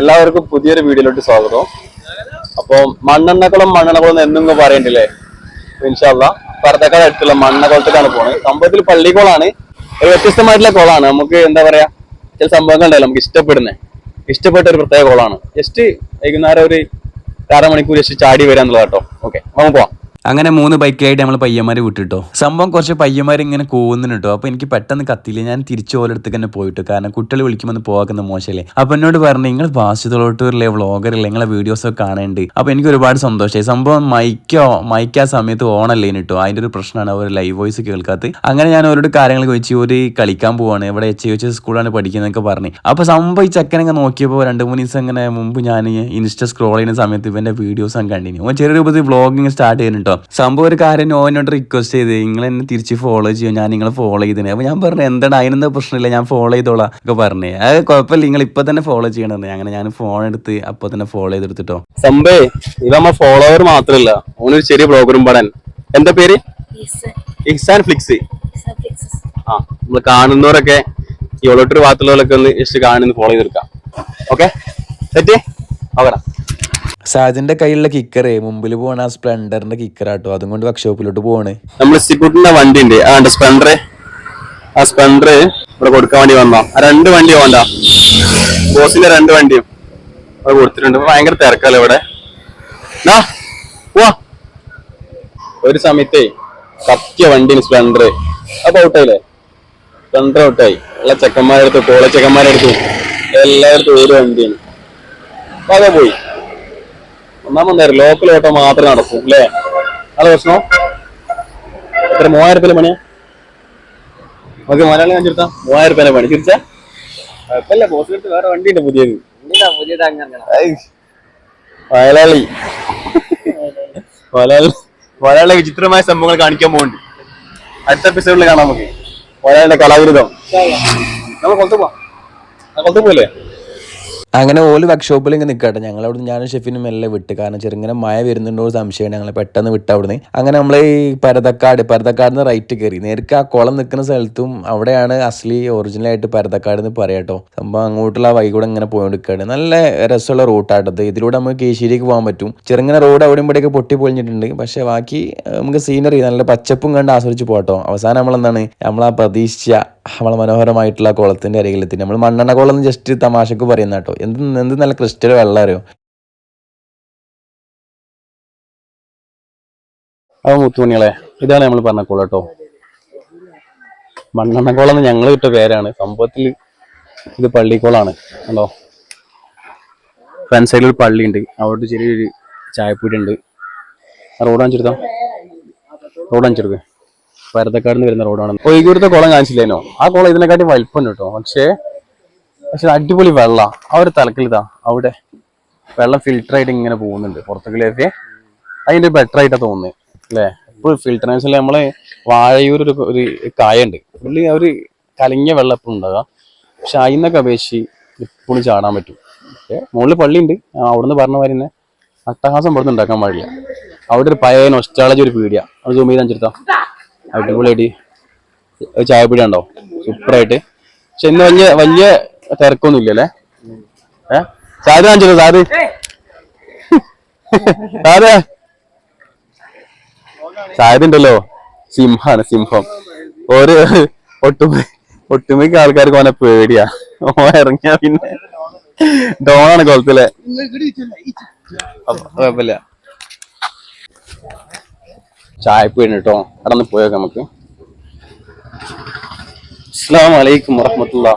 എല്ലാവർക്കും പുതിയൊരു വീഡിയോയിലോട്ട് സ്വാഗതം. അപ്പൊ മണ്ണെണ്ണക്കുളം മണ്ണെണ്ണക്കുളം എന്നും പറയണ്ടില്ലേ? ഇൻഷാല്ല പരത്തക്കാട് അടുത്തുള്ള മണ്ണക്കുളത്തേക്കാണ് പോണത് സംഭവത്തിൽ പള്ളിക്കോളാണ് ഒരു വ്യത്യസ്തമായിട്ടുള്ള കോളാണ്. നമുക്ക് എന്താ പറയാ ചില സംഭവങ്ങൾ ഉണ്ടല്ലോ നമുക്ക് ഇഷ്ടപ്പെടുന്നത് ഇഷ്ടപ്പെട്ട ഒരു പ്രത്യേക കോളാണ്. ജസ്റ്റ് വൈകുന്നേരം ഒരു അര മണിക്കൂർ ജസ്റ്റ് ചാടി വരാന്നുള്ളത് കേട്ടോ ഓക്കെ നമുക്ക് പോവാം. അങ്ങനെ മൂന്ന് ബൈക്കായിട്ട് നമ്മൾ പയ്യന്മാരെ വിട്ടിട്ടോ. സംഭവം കുറച്ച് പയ്യന്മാർ ഇങ്ങനെ കൂവുന്നു കേട്ടോ അപ്പോൾ എനിക്ക് പെട്ടെന്ന് കത്തിയില്ല. ഞാൻ തിരിച്ചു ഓരോടുത്ത് തന്നെ പോയിട്ട് കാരണം കുട്ടികൾ വിളിക്കുമ്പോൾ പോകാക്കുന്ന മോശമല്ലേ അപ്പോൾ എന്നോട് പറഞ്ഞു നിങ്ങൾ വാസുതലോട്ടൂരിലെ വ്ളോഗറിലെ നിങ്ങളെ വീഡിയോസ് ഒക്കെ കാണേണ്ടി. അപ്പോൾ എനിക്ക് ഒരുപാട് സന്തോഷമായി സംഭവം മൈക്കോ മൈക്ക് ആ സമയത്ത് ഓണല്ലേ കേട്ടോ അതിന്റെ ഒരു പ്രശ്നമാണ് അവർ ലൈവ് വോയിസ് കേൾക്കാത്തത് അങ്ങനെ ഞാൻ അവരോട് കാര്യങ്ങൾ ചോദിച്ചു ഒരു കളിക്കാൻ പോവാണ്. ഇവിടെ എച്ച് എച്ച് സ്കൂളാണ് പഠിക്കുന്നതൊക്കെ പറഞ്ഞു. അപ്പോൾ സംഭവം ഈ ചെക്കനൊക്കെ നോക്കിയപ്പോൾ രണ്ട് മൂന്ന് ദിവസം ഇങ്ങനെ മുമ്പ് ഞാൻ ഇൻസ്റ്റ സ്ക്രോൾ ചെയ്യുന്ന സമയത്ത് ഇവന്റെ വീഡിയോസ് ഞാൻ കണ്ടിന്യൂ ചെറിയ രൂപത്തിൽ വ്ളോഗിങ് സ്റ്റാർട്ട് ചെയ്യുന്നുണ്ടോ സംഭവം ഒരു കാര്യം എന്നോട് റിക്വസ്റ്റ് ചെയ്ത് നിങ്ങൾ എന്നെ തിരിച്ച് ഫോളോ ചെയ്യും. ഞാൻ നിങ്ങളെ ഫോളോ ചെയ്തേ അപ്പോൾ ഞാൻ പറഞ്ഞു എന്താണ് അതിനെന്താ പ്രശ്നമില്ല. ഞാൻ ഫോളോ ചെയ്തോളാം. ഒക്കെ പറഞ്ഞു. അത് കുഴപ്പമില്ല. നിങ്ങൾ ഇപ്പൊ തന്നെ ഫോളോ ചെയ്യണമെന്ന്. അങ്ങനെ ഞാൻ ഫോൺ എടുത്ത് അപ്പോൾ തന്നെ ഫോളോ ചെയ്തെടുത്തിട്ടോ. സംഭവേ ഇത് നമ്മ ഫോളോവർ മാത്രമല്ല ഓനൊരു ചെറിയ ബ്ലോഗറും പടൻ. എന്താ പേര്? ഇഹ്സാൻ. ഫ്ലിക്സ് ആ നമ്മൾ കാണുന്നവരൊക്കെ ഈ ഒളോട്ടൊരു ഭാഗത്തുള്ളവരൊക്കെ ഒന്ന് ജസ്റ്റ് കാണുന്നു ഫോളോ ചെയ്തെടുക്കാം. ഓക്കെ സെറ്റ് നോക്കണം സാജിന്റെ കയ്യിലുള്ള കിക്കറേ മുമ്പിൽ പോണ ആ സ്പ്ലെൻഡറിന്റെ കിക്കറാട്ടോ അതും കൊണ്ട് വർക്ക്ഷോപ്പിലോട്ട് പോവാണ്. നമ്മൾ സിക്കുട്ടിന്റെ വണ്ടി ഉണ്ട് ആ സ്പ്ലെൻഡർ ആ സ്പ്ലെൻഡർ ഇവിടെ കൊടുക്കാൻ വേണ്ടി വന്നോ രണ്ട് വണ്ടി വേണ്ട ബോസിന്റെ രണ്ട് വണ്ടിയും അത് കൊടുത്തിട്ടുണ്ട്. ഭയങ്കര തിരക്കല്ലേ ഇവിടെ? ഒരു സമയത്തെ കത്തിയ വണ്ടി സ്പ്ലെൻഡർ അപ്പൊ ഔട്ടായില്ലേ സ്പ്ലെൻഡർ ഔട്ടായി എല്ലാ ചെക്കന്മാരെടുത്തു കോളേജ് ചെക്കന്മാരെടുത്തു എല്ലായിടത്തും ഒരു വണ്ടിയാണ്. അപ്പൊ അതെ പോയി. ഒന്നാമത് ലോക്കൽ ഓട്ടോ മാത്രമേ നടക്കൂ അല്ലേ? അത് പ്രശ്നം. എത്ര? മൂവായിരത്തിന് പണിയാ? ഓക്കെ മലയാളം ഞാൻ ചിരുത്താം മൂവായിരം രൂപേന്റെ പണി. ചിരിച്ചാ കുഴപ്പമില്ല ബോസ് എടുത്ത് വേറെ വണ്ടി ഉണ്ട് പുതിയത് മലയാളി മലയാളി വിചിത്രമായ സംഭവങ്ങൾ കാണിക്കാൻ പോകുന്നുണ്ട്. അടുത്ത എപ്പിസോഡിൽ കാണാം നമുക്ക്. മലയാളിയുടെ കലാവിരുദ്ധം. നമ്മൾ കൊത്തു പോവാം കൊത്തു പോയില്ലേ അങ്ങനെ ഓൽ വർക്ക്ഷോപ്പിൽ ഇങ്ങനെ നിൽക്കട്ടെ ഞങ്ങൾ അവിടുന്ന് ഞാനും ഷെഫിനും എല്ലാം വിട്ട്. കാരണം ചെറുങ്ങനെ മഴ വരുന്നുണ്ടോ ഒരു സംശയമാണ് ഞങ്ങൾ പെട്ടെന്ന് വിട്ട് അവിടുന്ന്. അങ്ങനെ നമ്മൾ ഈ പരതക്കാട് പരതക്കാട് നിന്ന് റൈറ്റ് കയറി നേരിട്ട് ആ കുളം നിൽക്കുന്ന സ്ഥലത്തും അവിടെയാണ് അസ്ലി ഒറിജിനൽ ആയിട്ട് പരതക്കാട് എന്ന് പറയാട്ടോ സംഭവം അങ്ങോട്ടുള്ള ആ വൈകൂടെ കൂടെ ഇങ്ങനെ പോയോണ്ടിരിക്കുകയാണ് നല്ല രസമുള്ള റൂട്ടാട്ടത് ഇതിലൂടെ നമുക്ക് കേശിയിലേക്ക് പോകാൻ പറ്റും. ചെറുങ്ങനെ റോഡ് അവിടെ ഇവിടെയൊക്കെ പൊട്ടി പൊളിഞ്ഞിട്ടുണ്ട് പക്ഷെ ബാക്കി നമുക്ക് സീനറി നല്ല പച്ചപ്പും കണ്ട് ആസ്വദിച്ച് പോട്ടോ അവസാനം നമ്മൾ എന്താണ് നമ്മൾ ആ പ്രതീക്ഷിച്ച നമ്മളെ മനോഹരമായിട്ടുള്ള കുളത്തിന്റെ അരികിലെത്തി. നമ്മൾ മണ്ണെണ്ണ കുളം എന്ന് ജസ്റ്റ് തമാശക്ക് പറയുന്ന കേട്ടോ. എന്ത് എന്ത് നല്ല ക്രിസ്റ്റൽ വെള്ളം അറിയോ? അത് മുത്തുമണികളെ ഇതാണ് നമ്മൾ പറഞ്ഞ കുളം കേട്ടോ. മണ്ണെണ്ണക്കുളം എന്ന് ഞങ്ങൾ ഇട്ട പേരാണ്. സംഭവത്തിൽ ഇത് പള്ളിക്കുളമാണ് കണ്ടോ ഫ്രണ്ട് സൈഡിൽ ഒരു പള്ളി ഉണ്ട്. അവിടെ ചെറിയൊരു ആ റോഡ് കാണിച്ചെടുത്താം? റോഡ് കാണിച്ചെടുക്കുക പരത്തക്കാട് നിന്ന് വരുന്ന റോഡാണ്. ഒഴുകൂരത്തെ കുളം കാണിച്ചില്ലേനോ? ആ കുളം ഇതിനെക്കാട്ടി വലിപ്പം കേട്ടോ. പക്ഷേ പക്ഷെ അടിപൊളി വെള്ളം. ആ ഒരു തലക്കിലിതാ അവിടെ വെള്ളം ഫിൽട്ടർ ആയിട്ട് ഇങ്ങനെ പോകുന്നുണ്ട് പുറത്തേക്കിലേക്ക് അതിന്റെ ബെറ്റർ ആയിട്ടാ തോന്നുന്നത് അല്ലേ? ഇപ്പോൾ ഫിൽട്ടർ വെച്ചാൽ നമ്മളെ വാഴയൂർ ഒരു ഒരു കായുണ്ട് പുള്ളി ഒരു കലങ്ങിയ വെള്ളം എപ്പോഴും ഉണ്ടാകാം. പക്ഷെ അതിന്നൊക്കെ അപേക്ഷിച്ച് ഇപ്പോഴും ചാടാൻ പറ്റും. പക്ഷേ മുകളിൽ പള്ളിയുണ്ട്. അവിടുന്ന് പറഞ്ഞ മാതിരി തന്നെ അട്ടഹാസം ഇവിടുന്ന് ഉണ്ടാക്കാൻ പാടില്ല. അവിടെ ഒരു പഴയ നൊസ്റ്റാളജി ഒരു പീടിയ. അത് സൂം അടിപൊളിയായിട്ട് ഒരു ചായ പീടിയ ഉണ്ടോ? സൂപ്പറായിട്ട്. പക്ഷെ ഇന്ന് വലിയ വലിയ തിരക്കൊന്നും ഇല്ലല്ലേ ഏ? സാധു കാണിച്ചല്ലോ സാധു സാറേ സാധ്യതയുണ്ടല്ലോ സിംഹാണ് സിംഹം. ഒരു ഒട്ടുമ ഒട്ടുമിക്ക ആൾക്കാർക്ക് ഓനെ പേടിയാ. ഓ ഇറങ്ങിയ പിന്നെ. ഡോണാണ് കൊലത്തിലെ. അപ്പൊ കുഴപ്പമില്ല. ചായപ്പീടിന് കേട്ടോ കടന്ന് പോയേക്കാം നമുക്ക്. അസ്സാം വലൈക്കും വറഹമത്തുള്ള.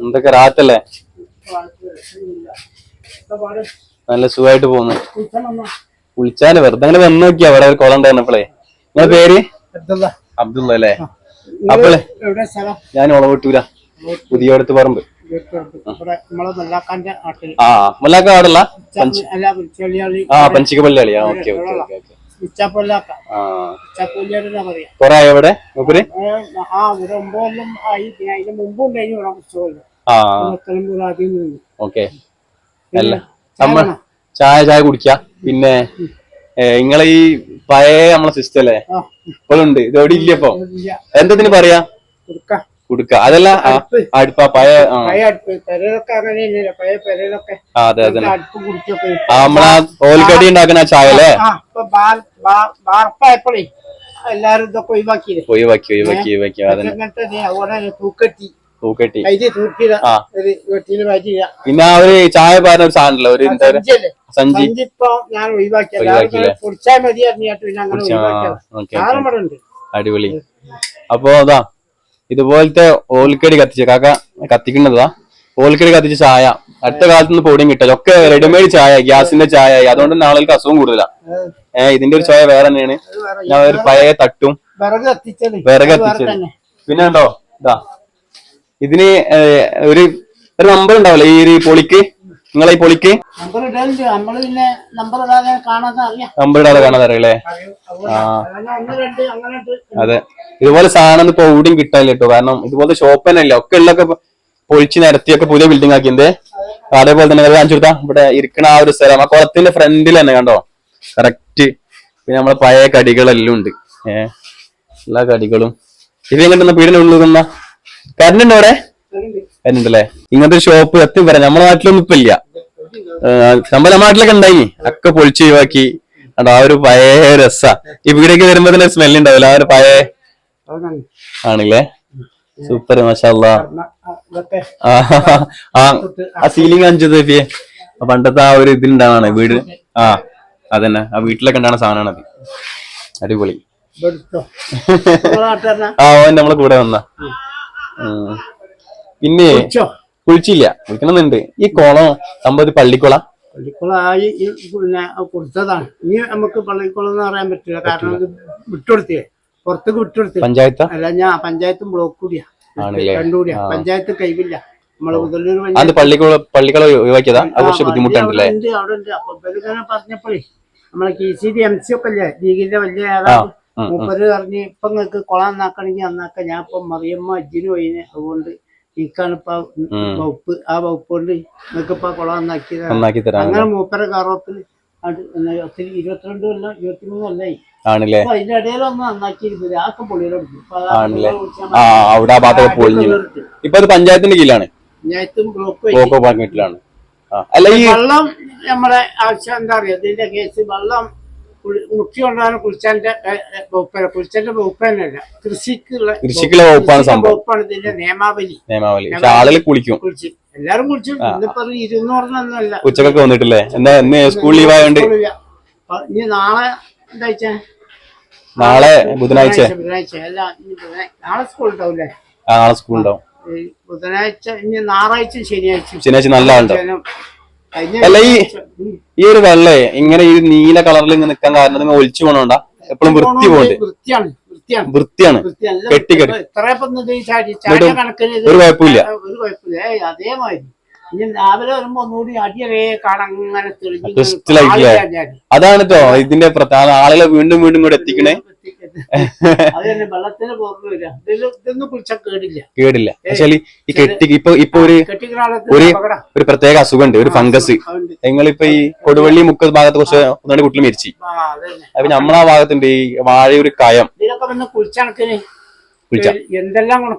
എന്തൊക്കെ റാത്തല്ലേ നല്ല സുഖമായിട്ട് പോകുന്നു. കുളിച്ചാൽ വെറുതെ അങ്ങനെ വന്നു നോക്കിയാ അവിടെ ഒരു കുളം ഉണ്ടായിരുന്നപ്പോളേ. നിങ്ങളെ പേര്? അബ്ദുള്ള. അല്ലേ? അപ്പളെ ഞാൻ ഉളവട്ടൂര പുതിയോടത്ത് പറമ്പ്. ആ. മുല്ലാക്ക അവിടെല്ല അല്ല ചെളിയാളി ആ പഞ്ചികപ്പള്ളി ആ ഓക്കെ ഓക്കെ ഓക്കെ. കൊറേ ഇവിടെ മൂപ്പര്? ഓക്കെ. അല്ല നമ്മ ചായ ചായ കുടിക്ക. പിന്നെ നിങ്ങളെ ഈ പഴയ നമ്മളെ സിസ്റ്റം അല്ലേ ഇപ്പോഴുണ്ട് ഇത് എവിടെ ഇല്ല ഇപ്പൊ? ഇല്ല. എന്തതിന് പറയാ? കൊടുക്ക. കുടുക്ക അതല്ല അടുപ്പ. പഴയ അതെ അതെ നമ്മളാ ഓൽക്കടി ഉണ്ടാക്കുന്ന ചായ അല്ലേ? എല്ലാരും ഇതൊക്കെ ഒഴിവാക്കി ഒഴിവാക്കി ഒഴിവാക്കി ഒഴിവാക്കി. അതന്നെ. തൂക്കെട്ടി. പിന്നെ ആ ഒരു ചായ പാരുന്ന ഒരു സാധനമല്ലോ ഒരു എന്താ സഞ്ചി. ഞാൻ അടിപൊളി. അപ്പൊ അതാ ഇതുപോലത്തെ ഓൽക്കടി കത്തിച്ച് കാക്ക കത്തിക്കുന്നതാ. ഓൽക്കടി കത്തിച്ച് ചായ. അടുത്ത കാലത്ത് നിന്ന് പൊടിയും കിട്ടില്ല ഒക്കെ റെഡിമെയ്ഡ് ചായ ഗ്യാസിന്റെ ചായ. അതുകൊണ്ട് തന്നെ ആളുകൾക്ക് അസുഖം കൂടുതലാ. ഏഹ് ഇതിന്റെ ഒരു ചായ വേറെ തന്നെയാണ്. ഞാൻ ഒരു പഴയ തട്ടും. വിറക് കത്തിച്ചത്. പിന്നെ ഉണ്ടോ? ഇതാ. ഇതിന് ഒരു ഒരു നമ്പർ ഉണ്ടാവില്ലേ? ഈ ഒരു പൊളിക്ക്? നിങ്ങളെ ഈ പൊളിക്ക്? നമ്പർ ഇടാതെ കാണാതെ അറിയാം. അതെ. ഇതുപോലെ സാധനം ഇപ്പൊ എവിടെയും കിട്ടാനില്ല കേട്ടോ. കാരണം ഇതുപോലത്തെ ഷോപ്പ് തന്നെ ഇല്ല ഒക്കെ ഉള്ളൊക്കെ പൊളിച്ച് നിരത്തിയൊക്കെ പുതിയ ബിൽഡിംഗ് ആക്കിയത് അതേപോലെ തന്നെ കാണിച്ചു കൊടുത്താ. ഇവിടെ ഇരിക്കണ ആ ഒരു സ്ഥലം. ആ കുളത്തിന്റെ ഫ്രണ്ടിൽ തന്നെ കണ്ടോ? കറക്റ്റ് പിന്നെ നമ്മളെ പഴയ കടികളെല്ലാം ഉണ്ട്. ഏഹ് എല്ലാ കടികളും. ഇത് എങ്ങനെ പീടിന്റെ ഉള്ളിൽ നിന്ന കറണ്ട് അവിടെ? കരണ്ടല്ലേ ഇങ്ങനത്തെ ഷോപ്പ് എത്തി പറയാം നമ്മുടെ നാട്ടിലൊന്നും ഇപ്പൊ ഇല്ല. നമ്മുടെ നാട്ടിലൊക്കെ ഉണ്ടായി ഒക്കെ പൊളിച്ച് ഒഴിവാക്കി. ആ ഒരു പഴയ രസാ. ഈ വീടേക്ക് വരുമ്പോ തന്നെ സ്മെല്ലുണ്ടാവില്ല ആ ഒരു പഴയ. ആണല്ലേ? സൂപ്പർ മഷാല്ല ആ, സീലിംഗ് അഞ്ചു തേപ്പിയെ പണ്ടത്തെ ആ ഒരു ഇതിലുണ്ടാവാണ് വീട്. ആ അതന്നെ. ആ വീട്ടിലൊക്കെ ഉണ്ടാകുന്ന സാധനമാണ് അത്. അടിപൊളി. ആ ഓൻ നമ്മളെ കൂടെ വന്ന. പിന്നെ കുഴിച്ചില്ല കുളിച്ചില്ല. കുളിക്കണമെന്നുണ്ട് ഈ കുളം സംഭവം പള്ളിക്കുളം? പള്ളിക്കുളായി കൊടുത്തതാണ്. ഇനി നമുക്ക് പള്ളിക്കുളം എന്ന് പറയാൻ പറ്റില്ല. കാരണം വിട്ടുകൊടുത്തില്ലേ? പുറത്തേക്ക് വിട്ടുകൊടുത്തില്ല പഞ്ചായത്ത്? അല്ല ഞാൻ പഞ്ചായത്തും ബ്ലോക്ക് കൂടിയാ. ആണല്ലേ? രണ്ടും കൂടിയാ. പഞ്ചായത്ത് കഴിവില്ല നമ്മൾ ഒഴിവാക്കിയതാ? കുറച്ച് ബുദ്ധിമുട്ടുണ്ടല്ലേ? അവിടെ ഉണ്ട് അപ്പൊ പറഞ്ഞപ്പോഴേ നമ്മളെ K C D M C ഒക്കെ അല്ലേ ലീഗിന്റെ വലിയ. മൂപ്പര് പറഞ്ഞ് ഇപ്പൊ നിങ്ങൾക്ക് കുളം നന്നാക്കണമെങ്കിൽ നന്നാക്കാം ഞാൻ ഇപ്പൊ മറിയമ്മ അജ്ജിന് പോയിന് അതുകൊണ്ട് എനിക്കാണ് ഇപ്പൊ വകുപ്പ്. ആ വകുപ്പ് കൊണ്ട് നിങ്ങൾക്ക് ഇപ്പൊ കുളം നന്നാക്കി തരാം അങ്ങനെ മൂപ്പര കാറോത്തിൽ ഒത്തിരി ഇരുപത്തിരണ്ട് കൊല്ലം ഇരുപത്തിമൂന്ന് കൊല്ലായി. ആണല്ലേ? അതിന്റെ ഇടയിൽ ഒന്ന് നന്നാക്കിയിരുന്നത് പൊളിയിലെടുത്തു ആണല്ലേ? ആ അവിടെ ആ ഭാഗത്തൊക്കെ പൊളിഞ്ഞു ഇപ്പൊ അത് പഞ്ചായത്തിന്റെ കീഴിലാണ്? പഞ്ചായത്തും ബ്ലോക്ക് ബ്ലോക്ക് അല്ല ഈ വെള്ളം നമ്മുടെ ആവശ്യം എന്താ പറയാ ഇതിന്റെ കേസ് വെള്ളം കുളി- കുളിച്ചാലിന്റെ കൊണ്ടാണ് കുളിച്ചാന്റെ വകുപ്പല്ല കുളിച്ചാന്റെ വകുപ്പ് തന്നെയല്ല. കൃഷിക്കുള്ള കൃഷിക്കുള്ള വകുപ്പാണ് സംഭവം. വകുപ്പാണ് ഇതിന്റെ നിയമാവലി. നിയമാവലി. പക്ഷെ ആളുകൾ കുളിക്കും. കുളിച്ച്. എല്ലാരും കുളിച്ചു. ഇന്നിപ്പോ ഇരുന്നൂറിനൊന്നുമല്ല ഉച്ചക്കൊക്കെ വന്നിട്ടില്ലേ? എന്താ ഇന്ന് സ്കൂൾ ലീവ് ആയതുകൊണ്ട് സ്കൂളില്ല. അപ്പൊ ഇനി നാളെ എന്താഴ്ച നാളെ ബുധനാഴ്ച. ബുധനാഴ്ച അല്ല ഇനി ബുധനാഴ്ച നാളെ സ്കൂൾ ഉണ്ടാവില്ലേ ആ നാളെ സ്കൂൾ ഉണ്ടാവും. ഈ ബുധനാഴ്ച ഇനി ഞായറാഴ്ച ശനിയാഴ്ച. ശനിയാഴ്ച നല്ല ആളുണ്ടാവും. ജനം അല്ല ഈ ഈ ഒരു വെള്ളേ ഇങ്ങനെ ഈ നീല കളറിൽ ഇങ്ങനെ നിൽക്കാൻ കാരണം നിങ്ങൾ ഒലിച്ചു പോണോണ്ട എപ്പോഴും വൃത്തി പോണ്ട് വൃത്തിയാണ് വൃത്തിയാണ്. വൃത്തിയാണ്. കെട്ടി കെട്ടി. ഇത്ര ഇപ്പം ഇത് ചാടിയ കണക്കിന് ഒരു കുഴപ്പമില്ല. അതാണ് കേട്ടോ ഇതിന്റെ പ്രധാന ആളുകളെ വീണ്ടും വീണ്ടും കൂടെ എത്തിക്കണേ. കേടില്ല. പക്ഷേ ഈ കെട്ടി ഇപ്പൊ ഇപ്പൊ ഒരു ഒരു ഒരു പ്രത്യേക അസുഖമുണ്ട്. ഒരു ഫംഗസ്. നിങ്ങളിപ്പോ ഈ കൊടുവള്ളി മുക്ക ഭാഗത്ത് കുറച്ച് ഒന്നാണ് കുട്ടികൾ മരിച്ചു. അപ്പൊ നമ്മളാ ഭാഗത്തുണ്ട് ഈ വാഴയൊരു കയം. ഇതിലൊക്കെ വന്ന് കുളിച്ചണക്കിന് എന്തെല്ലാം ഒരു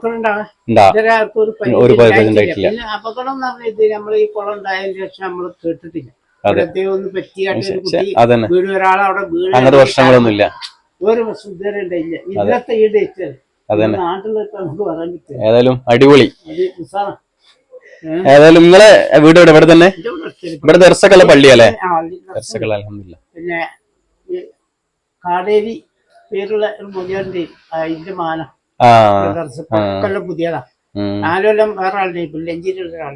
ഒരു ഉണ്ടായിട്ടില്ല. അപകടം നമ്മൾ ഈ കുളം ഉണ്ടായതിനു ശേഷം നമ്മൾ കേട്ടിട്ടില്ല. ഒരു കുട്ടി അതന്നെ. അങ്ങനത്തെ പ്രശ്നങ്ങളൊന്നുമില്ല. ഒരു ഇതുവരെ ഇന്നത്തെ ഈ ഡേറ്റ് നാട്ടിലൊക്കെ നമുക്ക് പറയാൻ പറ്റില്ല ഏതായാലും അടിപൊളി. ഏതായാലും നിങ്ങളെ വീട് ഇവിടെ ഇവിടെ തന്നെ? ഇവിടെ ദർശക്കുള്ള പള്ളിയല്ലേ ദർശക്കുള്ള അലഹമില്ല പിന്നെ കാടേരി പേരുള്ള ഒരു അതിന്റെ മാന. ആ. കൊല്ലം പുതിയതാ. നാലുകൊല്ലം വേറെ ആളുടെ പുല്ലഞ്ചേരിയുള്ള ഒരാൾ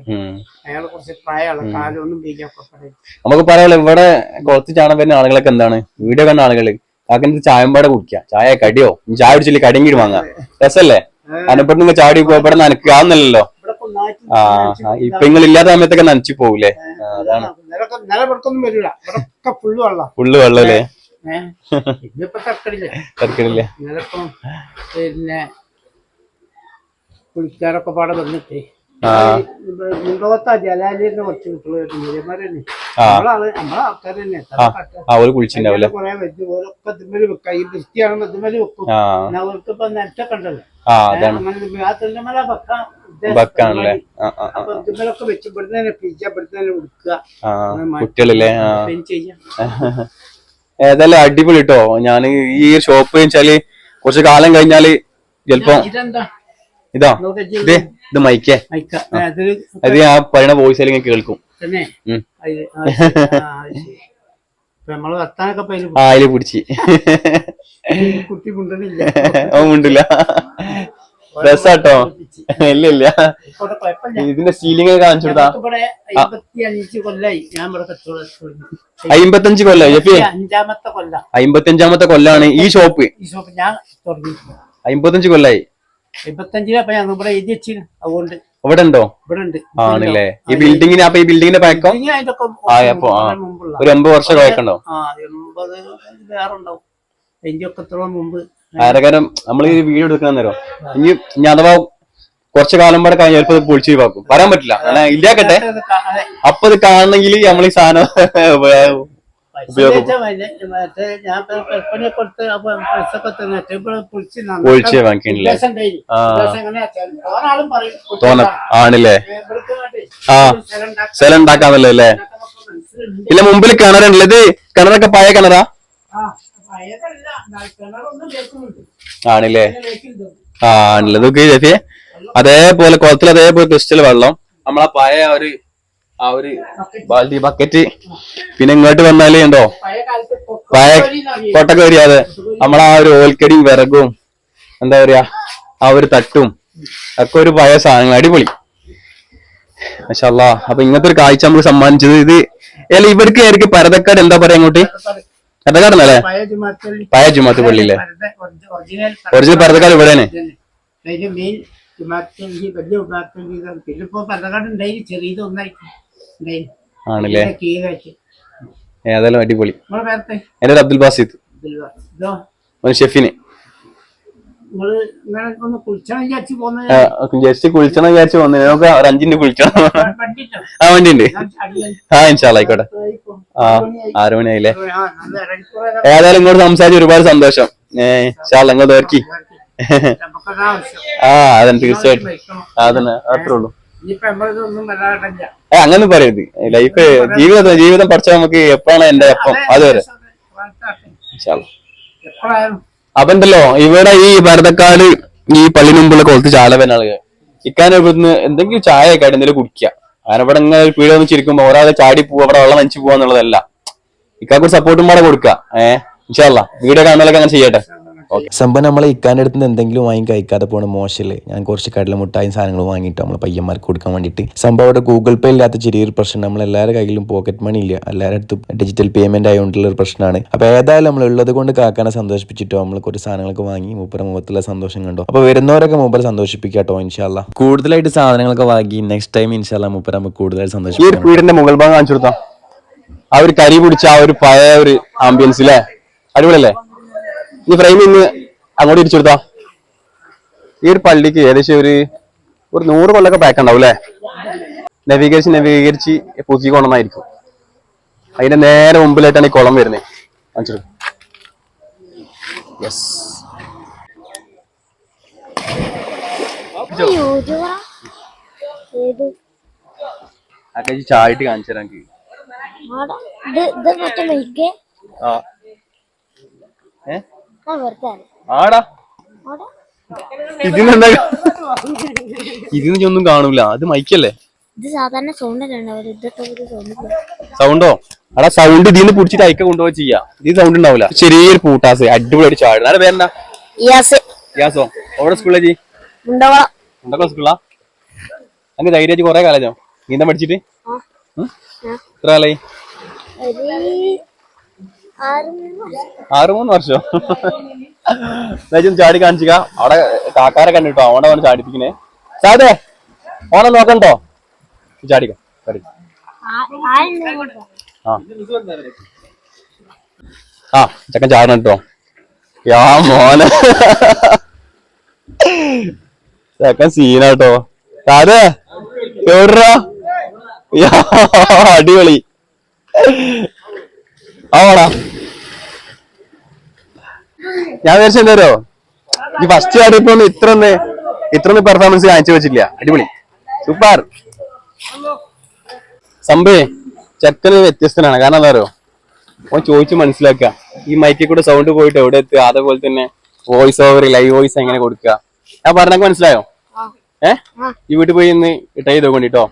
അയാളെ കുറച്ച് പ്രായമുള്ള കാലൊന്നും പറയും നമുക്ക് പറയാലോ ഇവിടെ കുറച്ച് ചാണകം വരുന്ന ആളുകളൊക്കെ എന്താണ്? വീഡിയോ കണ്ട ആളുകൾ. കാക്കന്റെ ചായമ്പാടെ കുടിക്കുക ചായ കടിയോ? ചായ കുടിച്ചില്ല? കടിയും കിടി വാങ്ങാം. രസല്ലേ? നിങ്ങൾ ചാടി ഇവിടെ നനക്കുക ആവുന്നില്ലല്ലോ ആ ഇപ്പൊ നിങ്ങൾ ഇല്ലാത്ത സമയത്തൊക്കെ നനച്ചു പോകൂലേ? അതാണ്. ഫുള്ള് വെള്ളം. അല്ലേ പിന്നെ കുളിക്കാരൊക്കെ പാടെ വന്നിട്ട്. ഒരു കുളിച്ചിണ്ടാവൂല്ലേ ബക്കാണല്ലേ കുട്ടികളില്ലേ? ഏതായാലും അടിപൊളി കേട്ടോ ഞാൻ ഈ ഷോപ്പ് വെച്ചാൽ കുറച്ച് കാലം കഴിഞ്ഞാൽ ചെലപ്പോ ഇതാ ഇത് ഇത് മൈക്കേ. അത് ഞാൻ പറയണ വോയിസ് അല്ലെങ്കിൽ കേൾക്കും. ആയിൽ പിടിച്ച്. കുട്ടി മുണ്ടില്ല. രസാട്ടോ? ഇല്ല ഇല്ല. ഇതിന്റെ സീലിംഗ് കാണിച്ചു കൊടുത്താ. അമ്പത്തഞ്ച് കൊല്ലം. അമ്പത്തഞ്ചാമത്തെ കൊല്ലാണ് ഈ ഷോപ്പ് അമ്പത്തഞ്ച് കൊല്ലായി. എൺപത്തഞ്ചിന് അപ്പൊ ഞാൻ ഇവിടെ എഴുതി വെച്ചിന്. അതുകൊണ്ട് ഇവിടെ ഉണ്ടോ? ഇവിടെ ഉണ്ട് ആണല്ലേ ഈ ബിൽഡിങ്ങിന് അപ്പൊ ഈ ബിൽഡിങ്ങിന്റെ പഴക്കം ഒരു ഒമ്പത് വർഷം പഴക്കണ്ടോ എൺപത് വേറെ ഉണ്ടാവും എന്റെ ഒക്കെ എത്ര മുമ്പ്. ആരകാരം നമ്മൾ ഈ വീഡിയോ എടുക്കാൻ നേരം ഇനി ഇനി അഥവാ കുറച്ച് കാലം കൂടെ കഴിഞ്ഞ ചിലപ്പോ പൊളിച്ചു വാക്കും വരാൻ പറ്റില്ല. ഇല്ലാക്കട്ടെ. അപ്പൊ ഇത് കാണണമെങ്കിൽ നമ്മൾ ഈ സാധനം വാങ്ങിക്കണില്ലേ? തോന്ന ആണല്ലേ? ആ. സ്ഥലം ഉണ്ടാക്കാന്നല്ലേ അല്ലേ. ഇല്ല? മുമ്പിൽ കിണറുണ്ടല്ലോ ഇത് കിണറൊക്കെ പഴയ കിണറാ. ആണല്ലേ? ആ ആണല്ലേ? നോക്കി ചേച്ചി. അതേപോലെ കുളത്തിൽ അതേപോലെ ക്രിസ്റ്റൽ വെള്ളം. നമ്മളാ പഴയ ഒരു ആ ഒരു ബാൽഡി ബക്കറ്റ് പിന്നെ ഇങ്ങോട്ട് വന്നാലേ ഉണ്ടോ പഴയ. കൊട്ടക്കരി അതെ നമ്മളാ ഒരു ഓൽക്കടിയും വിറകും എന്താ പറയാ ആ ഒരു തട്ടും ഒക്കെ ഒരു പഴയ സാധനങ്ങൾ. അടിപൊളി. മഷാല്ലാ അപ്പൊ ഇങ്ങനത്തെ ഒരു കാഴ്ച നമുക്ക് സമ്മാനിച്ചത് ഇത് അല്ല ഇവർക്ക് ആയിരിക്കും പരതക്കാട് എന്താ പറയാ അങ്ങോട്ട് പഴയ ജുമാത്തിൽ പഴയ ജുമാത്ത് പള്ളിയില്ലേ? ഒറിജിനൽ ഒറിജിനൽ പരതക്കാട് ഇവിടെയാണ്. മെയിൻ ജുമാത്തിൽ വലിയ ജുമാത്തിൽ പിന്നെ ഇപ്പൊ പലകാട് ഉണ്ടായി ചെറിയത് ഒന്നായിട്ട് ഉണ്ടായി ആണല്ലേ? ഏതായാലും അടിപൊളി. എന്റെ അബ്ദുൽ ബാസിദ് ഷെഫിനെ. ജസ്റ്റ് കുളിച്ചണം വിചാരിച്ചു വന്നു നമുക്ക് ഒരു അഞ്ചിന്റെ വണ്ടിട്ടോ ആ വണ്ടി ഉണ്ട് ആ ഇൻഷാല്ല ആ ആറു മണിയായില്ലേ? ഏതായാലും ഇങ്ങോട്ട് സംസാരിച്ച് ഒരുപാട് സന്തോഷം. ഏഹ് ഇൻഷാല്ല ഇങ്ങോട്ട് ഓർക്കി ആ അതന്നെ തീർച്ചയായിട്ടും. അതന്നെ അത്രേ ഉള്ളൂ. അങ്ങനെ പറയരുത്. ലൈഫ് ജീവിതം ജീവിതം പഠിച്ച നമുക്ക് എപ്പോഴാണ് എന്റെ എപ്പം അതുവരെ. ഇൻഷാല്ലാ. അപ്പൊ ഉണ്ടല്ലോ ഇവിടെ ഈ ഭരതക്കാട് ഈ പള്ളി മുമ്പുള്ള കൊളത്ത് ചാലവനാണ് ഇക്കാൻ ഇവിടുന്ന് എന്തെങ്കിലും ചായ ഒക്കെ ആയിട്ട് എന്തെങ്കിലും കുടിക്കുക അങ്ങനെ ഇവിടെ ഇങ്ങനെ പീഡ ഒന്ന് ചിരിക്കുമ്പോ ഒരാളെ ചാടി പോവുക അവിടെ വെള്ളം നനച്ചു പോവാന്നുള്ളതല്ല. ഇക്കാക്കൊരു സപ്പോർട്ടും കൂടെ കൊടുക്കുക ഏഹ് ഇൻഷാല്ല. വീഡിയോ കാണുന്നതൊക്കെ അങ്ങനെ ചെയ്യട്ടെ. സംഭവം നമ്മളെ ഇക്കാന്റെ അടുത്ത് നിന്ന് എന്തെങ്കിലും വാങ്ങി കഴിക്കാതെ പോണ മോശമല്ലേ ഞാൻ കുറച്ച് കടല മുട്ടായും സാധനങ്ങൾ വാങ്ങിയിട്ട് നമ്മളെ പയ്യന്മാർക്ക് കൊടുക്കാൻ വേണ്ടിയിട്ട്. സംഭവം അവിടെ ഗൂഗിൾ പേ ഇല്ലാത്ത ചെറിയൊരു പ്രശ്നം. നമ്മൾ എല്ലാവരുടെ കയ്യിലും പോക്കറ്റ് മണി ഇല്ല. എല്ലാവരുടെ അടുത്തും ഡിജിറ്റൽ പേയ്മെന്റ് ആയതുകൊണ്ടുള്ള ഒരു പ്രശ്നമാണ് അപ്പോൾ ഏതായാലും നമ്മൾ ഉള്ളത് കൊണ്ട് കാക്കാനെ സന്തോഷിപ്പിച്ചിട്ടോ നമ്മൾ കുറച്ച് സാധനങ്ങളൊക്കെ വാങ്ങി മൂപ്പര മുഖത്തുള്ള സന്തോഷം കണ്ടോ? അപ്പോൾ വരുന്നവരൊക്കെ മൂപ്പര സന്തോഷിപ്പിക്കാട്ടോ ഇൻഷാല്ല കൂടുതലായിട്ട് സാധനങ്ങളൊക്കെ വാങ്ങി നെക്സ്റ്റ് ടൈം ഇൻഷാല്ല മൂപ്പര നമുക്ക് കൂടുതലായിട്ട് ഈ ഒരു വീടിന്റെ മുകൾ ഭാഗം കാണിച്ചു കൊടുത്താ? ആ ഒരു കരി പിടിച്ച ആ ഒരു പഴയ ഒരു ആംബിയൻസ് അല്ലേ അടിപൊളിയല്ലേ? ഈ ഫ്രെയിം ഇന്ന് അങ്ങോട്ട് ഇരിച്ചു കൊടുത്താ? ഈ ഒരു പള്ളിക്ക് ഏകദേശം ഒരു ഒരു നൂറ് കൊല്ലൊക്കെ പാക്ക് ഉണ്ടാവും അല്ലേ? നവീകരിച്ച് നവീകരിച്ച് പുതുക്കി കൊണ്ടുവന്നായിരിക്കും. അതിന്റെ നേരെ മുമ്പിലായിട്ടാണ് ഈ കുളം വരുന്നത് കാണിച്ചു യെസ് ചാടിയിട്ട് കാണിച്ചു തരാൻ ആ. ആടാ. ആടാ. ഇതിനെന്താ? ഇതിന് ഒന്നും കാണൂല. അത് മൈക്കല്ലേ? ഇത് സാധാരണ സൗണ്ട് അടാ സൗണ്ട്? ഇതിന്ന് പിടിച്ചിട്ട് അയക്ക കൊണ്ടുപോയി ചെയ്യാ. ഇത് സൗണ്ട് ഉണ്ടാവില്ല ചെറിയൊരു പൂട്ടാസ് അടിപൊളിയായിട്ട് ചാടും. ആരെ പേരെന്താ? യാസോ സ്കൂളിലെ ജി? സ്കൂളാ അങ്ങ് ധൈര്യമായിട്ട് കൊറേ കാലോ നീന്തം പഠിച്ചിട്ട്. എത്ര കാലായി? ആറ് മൂന്ന് വർഷം. ചാടി കാണിച്ചിക്ക അവിടെ കാക്കാരെ കണ്ടിട്ടോ? അവിടെ അവനെ ചാടിപ്പിക്കണേ സാധേ ഓനെ നോക്കണ്ടോ? ചാടിക്കോ. ചാടി. ആ- ചക്കൻ ഇങ്ങോട്ട്. ആ ആ ചെക്കൻ ചാടണം കേട്ടോ. യാ മോനെ. ചക്കൻ സീനാട്ടോ ചാടേ എവിടാ അടിപൊളി. ആവാടാ. ഞാൻ വിചാരിച്ച എന്താരോ ഈ ഫസ്റ്റ് ആടിയപ്പോ ഇത്ര ഒന്ന് ഇത്ര ഒന്ന് പെർഫോമൻസ് കാണിച്ചു വെച്ചില്ല അടിപൊളി. സൂപ്പർ സംഭവേ ചെക്കന് വ്യത്യസ്തനാണ്. കാരണം എന്താ അറിയോ? ഓൻ ചോദിച്ചു മനസ്സിലാക്കുക. ഈ മൈക്കിൽ കൂടെ സൗണ്ട് പോയിട്ട് എവിടെ എത്തുക? അതേപോലെ തന്നെ വോയിസ് ഓവർ ലൈവ് വോയിസ് എങ്ങനെ കൊടുക്കുക? ഞാൻ പറഞ്ഞൊക്കെ മനസ്സിലായോ? ഏ? ഈ വീട്ടിൽ പോയി ഇന്ന് ട്രൈ ചെയ്ത് നോക്കണ്ടിട്ടോ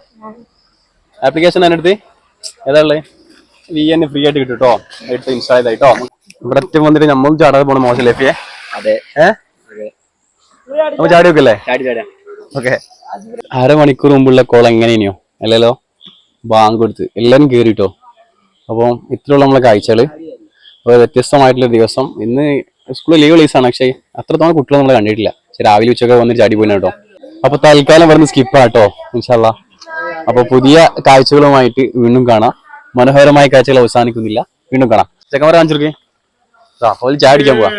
ആപ്ലിക്കേഷൻ അതിനടുത്ത് ഏതാ ഉള്ളത് വി ഫ്രീ ആയിട്ട് കിട്ടും കേട്ടോ എടുത്ത് ഇൻസ്റ്റാൾ ചെയ്തായിട്ടോ ഇവിടെ ഒറ്റ വന്നിട്ട് നമ്മളും ചാടാതെ പോണ മോശം ലഫിയെ അതെ. ഏഹ് അപ്പൊ ചാടി വെക്കല്ലേ? ഓക്കെ. അരമണിക്കൂർ മുമ്പുള്ള കോൾ എങ്ങനെയോ അല്ലല്ലോ? ബാങ്ക് കൊടുത്ത്. എല്ലാവരും കേറിട്ടോ? അപ്പം ഇത്രയുള്ള നമ്മളെ കാഴ്ചകൾ. അപ്പോൾ വ്യത്യസ്തമായിട്ടുള്ള ദിവസം. ഇന്ന് സ്കൂളിൽ ലീവ് ലീസാണ് പക്ഷേ അത്രത്തോളം കുട്ടികൾ നമ്മൾ കണ്ടിട്ടില്ല. പക്ഷെ രാവിലെ ഉച്ചയൊക്കെ വന്നിട്ട് ചാടി പോയിന് കേട്ടോ. അപ്പൊ തൽക്കാലം വരുന്ന സ്കിപ്പാട്ടോ ഇൻഷാല്ല അപ്പൊ പുതിയ കാഴ്ചകളുമായിട്ട് വീണ്ടും കാണാം. മനോഹരമായ കാഴ്ചകൾ അവസാനിക്കുന്നില്ല. വീണ്ടും കാണാം. ചെക്കന്മാരെ കാണിച്ചിരിക്കേ. ചാടിക്കാൻ പോവാ.